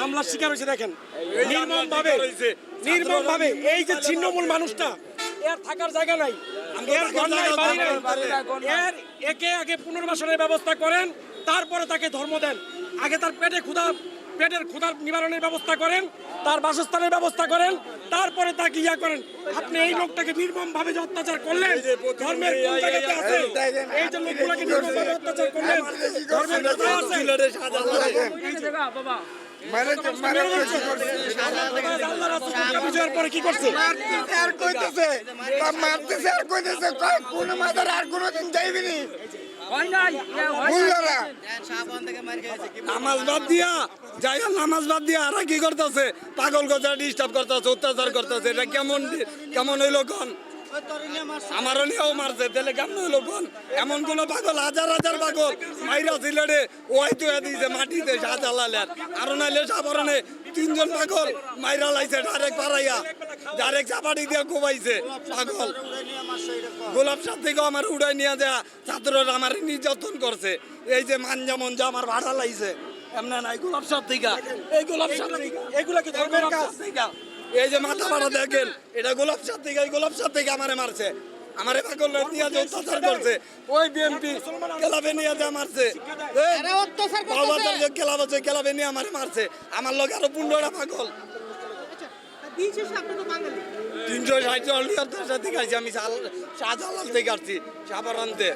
হামলার শিকার হয়েছে দেখেন নির্মম ভাবে নির্মম ভাবে এই যে ছিন্নমূল মানুষটা, এর থাকার জায়গা নাই। এর এর একে আগে পুনর্বাসনের ব্যবস্থা করেন, তারপরে তাকে ধর্ম দেন। আগে তার পেটে ক্ষুধা পেটের ক্ষুধার নিবারণের ব্যবস্থা করেন তার বাসস্থানের ব্যবস্থা করেন তারপরে তাকে ইয়া করেন আপনি এই লোকটাকে নির্মম ভাবে যে অত্যাচার করলেন ধর্মের কোন জায়গাতে আছে এই যে লোকগুলোকে নির্মম ভাবে অত্যাচার করলেন ধর্মের কোথায় আছে বাবা পরে কি করছে আর কইতেছে তা মারতেছে আর কইতেছে কোন মাদার আর কোনোদিন যাইবিনি হয় নামাজ বাদ দিয়া যাই নামাজ বাদ দিয়া আর কি করতেছে? পাগল কথা ডিস্টার্ব করতেছে অত্যাচার করতেছে এটা কেমন কেমন হইল কোন? আমারও নিয়েও মারছে তাহলে কেমন হইল কোন? এমন কোন পাগল হাজার হাজার পাগল মাইরা সিলেটে ওই তো দিয়েছে মাটিতে সাজালালের আর নাইলে সাবরণে তিনজন পাগল মাইরা লাইছে ডাইরেক্ট পারাইয়া ডাইরেক্ট চাপাটি দিয়ে কোবাইছে পাগল। গোলাপ সাপ থেকে আমার উড়াই নিয়ে দেয়া ছাত্ররা আমার নির্যাতন করছে। এই যে মাঞ্জা মঞ্জা আমার ভাড়া এমনা নাই গোলাপ সাপ থেকে এই গোলাপ সাপ এগুলা কি ধর্মের কাজ এই যে মাথা ভাড়া দেখেন এটা গোলাপ সাপ থেকে এই গোলাপ সাপ থেকে আমারে মারছে। আমারে পাগল নিয়ে যে অত্যাচার করছে। ওই ক্লাবে নিয়ে যে মারছে। যে ক্লাব আছে ক্লাবে নিয়ে আমারে মারছে। আমার লোক আরও পনেরোটা পাগল। তিনশো ষাট চল্লিশ সাথে খাইছি আমি সাদা শাহজালাল থেকে আসছি সাবারান্তে